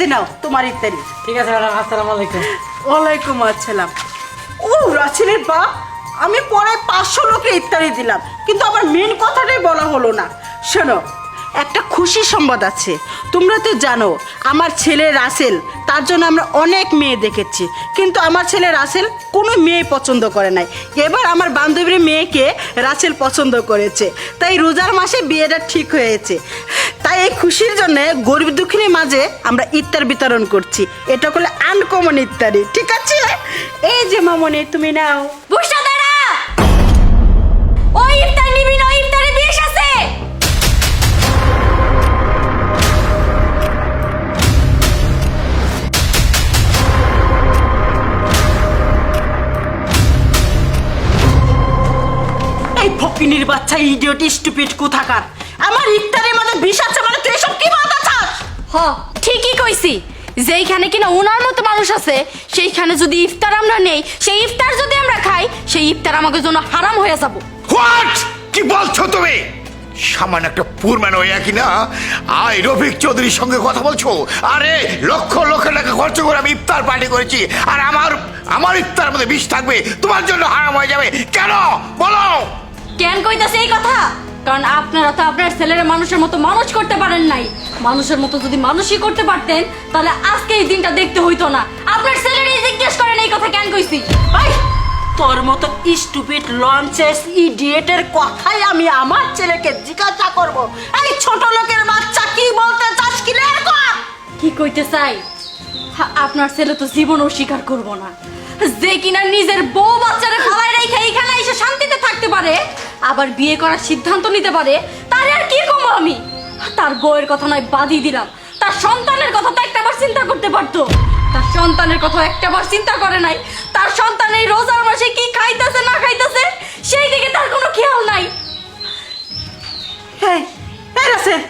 যে নাও তোমার ইত্যাদি। ঠিক আছে ম্যাডাম আসসালামু আলাইকুম। ওয়ালাইকুম আসসালাম। ও রাসেলের বাপ আমি পরে পাঁচশো লোকে ইত্যাদি দিলাম কিন্তু আমার মেন কথাটাই বলা হলো না। শোনো একটা খুশি সংবাদ আছে। তোমরা তো জানো আমার ছেলে রাসেল তার জন্য আমরা অনেক মেয়ে দেখেছি কিন্তু আমার ছেলে রাসেল কোনো মেয়ে পছন্দ করে নাই। এবার আমার বান্ধবীর মেয়েকে রাসেল পছন্দ করেছে। তাই রোজার মাসে বিয়েটা ঠিক হয়েছে। এই খুশির জন্য গরিব দুঃখিনীর মাঝে আমরা ইত্যার বিতরণ করছি। এটা করলে আনকমন ইত্যাদি ঠিক আছে? এই যে মামনি, তুমি নাও। ইফতার ইফতারে ফকিনির বাচ্চা ইডিয়ট স্টুপিড কোথাকার? আমার ইত্যাদির মধ্যে বিষ আছে হ ঠিকই কইছি। যেইখানে কিনা উনার মতো মানুষ আছে সেইখানে যদি ইফতার আমরা নেই সেই ইফতার যদি আমরা খাই সেই ইফতার আমাদের জন্য হারাম হয়ে যাব। হোয়াট? কি বলছো তুমি? সামান্য একটা পুরম্যান হয়ে কি না আই রফিক চৌধুরীর সঙ্গে কথা বলছো? আরে লক্ষ লক্ষ টাকা খরচ করে আমি ইফতার পার্টি করেছি আর আমার আমার ইফতার মধ্যে বিষ থাকবে তোমার জন্য হারাম হয়ে যাবে। কেন? বলো! কেন কইতাছে এই কথা? কারণ আপনারা তো আপনার ছেলের মানুষের মতো মানুষ করতে পারেন নাই। মানুষের মতো যদি মানুষই করতে পারতেন তাহলে আজকে এই দিনটা দেখতে হইতো না। আপনার ছেলেরই জিজ্ঞেস করেন এই কথা কেন কইছি? এই, তোর মতো স্টুপিড লঞ্চেস ইডিয়েটের কথাই আমি আমার ছেলেকে জিজ্ঞাসা করব। এই ছোট লোকের বাচ্চা কি বলতে চাস ক্লিয়ার কর কি কইতে চাই? আপনার ছেলে তো জীবনও স্বীকার করব না। যে কিনা নিজের বউ বাচ্চারা খাওয়াই রেখে এইখানে আবার বিয়ে করার সিদ্ধান্ত নিতে পারে, তার আর কি কম আমি? তার বউয়ের কথা নয়, বাদই দিলাম। তার সন্তানের কথা তো একটাবার চিন্তা করতে পারতো। তার সন্তানের কথা একটাবার চিন্তা করে নাই। তার সন্তান এই রোজার মাসে কি খাইতেছে, না খাইতেছে, সেই দিকে তার কোনো খেয়াল নাই। হ্যাঁ রাসেল!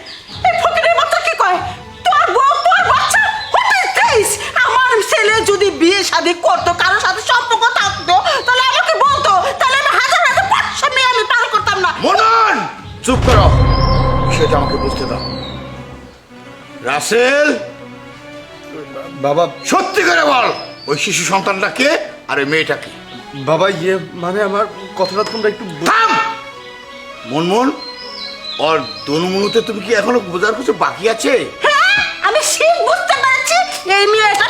চুপ করো। সেটা আমাকে বুঝতে দাও। রাসেল! বাবা সত্যি করে বল ওই শিশু সন্তানটা কে আর ওই মেয়েটা কি? বাবা ইয়ে মানে আমার কথাটা তোমরা একটু মনমন ওর দনুমনুতে তুমি কি এখনও বোঝার কিছু বাকি আছে? হ্যাঁ আমি ঠিক বুঝতে পারছি। এই মেয়েটা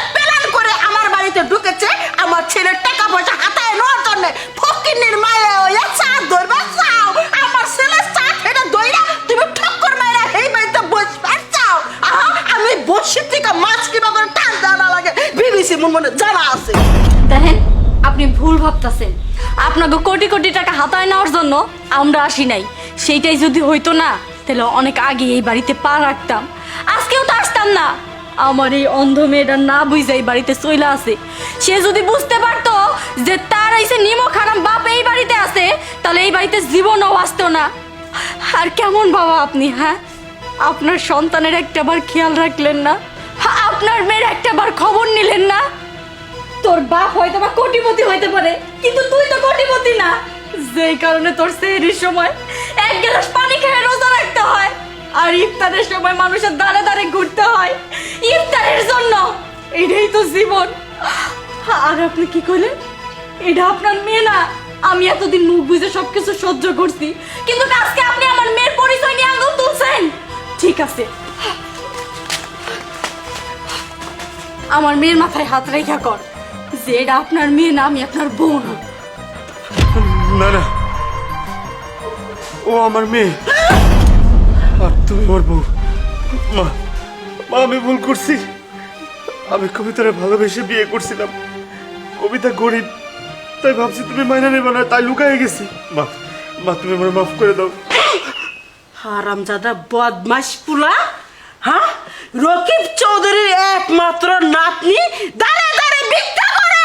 বসি থেকে মাছ কিবা করে টান লাগে? বিবিসি মন মনে জানা আছে। দেখেন, আপনি ভুল ভাবতাছেন। আপনাকে কোটি কোটি টাকা হাতায় নেওয়ার জন্য আমরা আসি নাই। সেইটাই যদি হইতো না, তাহলে অনেক আগে এই বাড়িতে পা রাখতাম। আজকেও তো আসতাম না। আমার এই অন্ধ মেয়েটা না বুঝে এই বাড়িতে চইলা আছে। সে যদি বুঝতে পারতো যে তার এসে নিমো খারাম বাপ এই বাড়িতে আছে, তাহলে এই বাড়িতে জীবনও আসতো না। আর কেমন বাবা আপনি হ্যাঁ? আপনার সন্তানের একটাবার খেয়াল রাখলেন না? আপনার মেয়ের একটাবার খবর নিলেন না? তোর বাপ হয়তো বা কোটিপতি হইতে পারে, কিন্তু তুই তো কোটিপতি না। যেই কারণে তোর সেহরির সময় এক গ্লাস পানি খেয়ে রোজা রাখতে হয়, আর ইফতারের সময় মানুষের দাঁড়ে দাঁড়ে ঘুরতে হয়। ইফতারের জন্য। এটাই তো জীবন। আর আপনি কি করলেন? এটা আপনার মেয়ে না। আমি এতদিন মুখ বুঝে সবকিছু সহ্য করছি, কিন্তু আজকে আপনি ঠিক আছে। আমার মেয়ের মাথায় হাত রেখা কর। যে এটা আপনার মেয়ে না, আমি আপনার বোন না। না ও আমার মেয়ে। আর তুমি ওর বউ। মা মা, আমি ভুল করছি। আমি কবিতারে ভালোবেসে বিয়ে করছিলাম। কবিতা গরিব। তাই ভাবছি তুমি মাইনা নেবে না, তাই লুকায় গেছি। মা মা, তুমি আমার মাফ করে দাও। হারামজাদা বদমাস পুলা হ্যাঁ রকিব চৌধুরীর একমাত্র নাতনি, দাঁড়ে দাঁড়ে ভিক্ষা করে।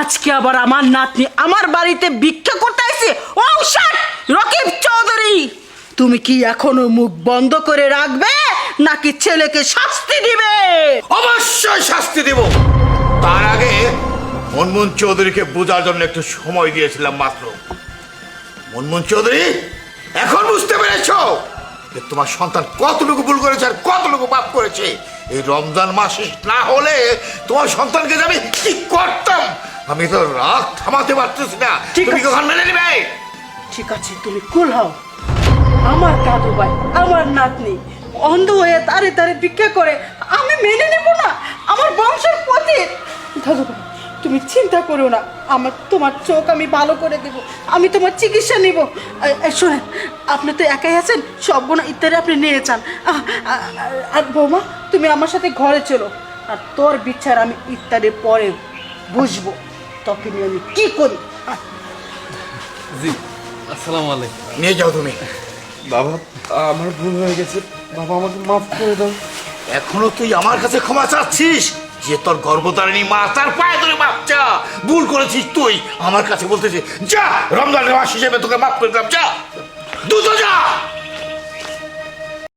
আজকে আবার আমার নাতনি আমার বাড়িতে ভিক্ষা করতে ও শাট রকিব চৌধুরী। তুমি কি এখনও মুখ বন্ধ করে রাখবে, নাকি ছেলেকে শাস্তি দিবে? অবশ্যই শাস্তি দেব। তার আগে মনমোহন চৌধুরীকে বোঝার জন্য একটু সময় দিয়েছিলাম মাত্র। মনমোহন চৌধুরী? এখন বুঝতে পেরেছ যে তোমার সন্তান কতটুকু ভুল করেছে আর কতটুকু পাপ করেছে? এই রমজান মাস না হলে তোমার সন্তানকে আমি কি করতাম? আমি তো রাগ থামাতে পারতেছি না। ঠিক তুমি আছে। কখন মেনে নেবে? ঠিক আছে তুমি কুল হও। আমার দাদু ভাই আমার নাতনি অন্ধ হয়ে তারে তারে ভিক্ষা করে আমি মেনে নেব না। আমার বংশের পথে দাদু ভাই তুমি চিন্তা করো না। আমার তোমার চোখ আমি ভালো করে দেব। আমি তোমার চিকিৎসা নিব। শোনেন আপনি তো একাই আছেন সবগুলো ইত্যাদি আপনি নিয়ে যান। আর বৌমা তুমি আমার সাথে ঘরে চলো। আর তোর বিচার আমি ইত্যাদি পরে বুঝব। তখন আমি কি করি? জি আসসালামু আলাইকুম। নিয়ে যাও তুমি। বাবা আমার ভুল হয়ে গেছে। বাবা আমাকে মাফ করে দাও। এখনও তুই আমার কাছে ক্ষমা চাচ্ছিস? যে তোর গর্ভধারিণী মা, তার পায়ে ধরে বাচ্চা ভুল করেছিস তুই। আমার কাছে বলতেছিস যা, রমজানের মাস হিসেবে তোকে মাফ করে দিলাম, যা। দুটো যা!